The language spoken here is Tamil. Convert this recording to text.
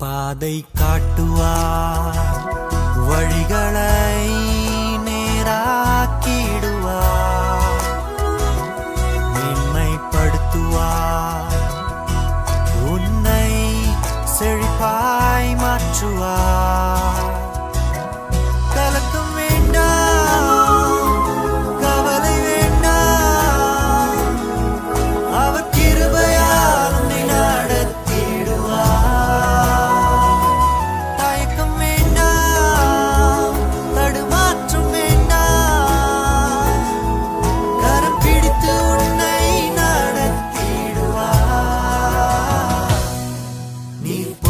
பாதை காட்டுவார் வழிகளை நேராக்கிடுவார் மேன்மைப்படுத்துவார் உன்னை செழிப்பாய் மாற்றுவார். You.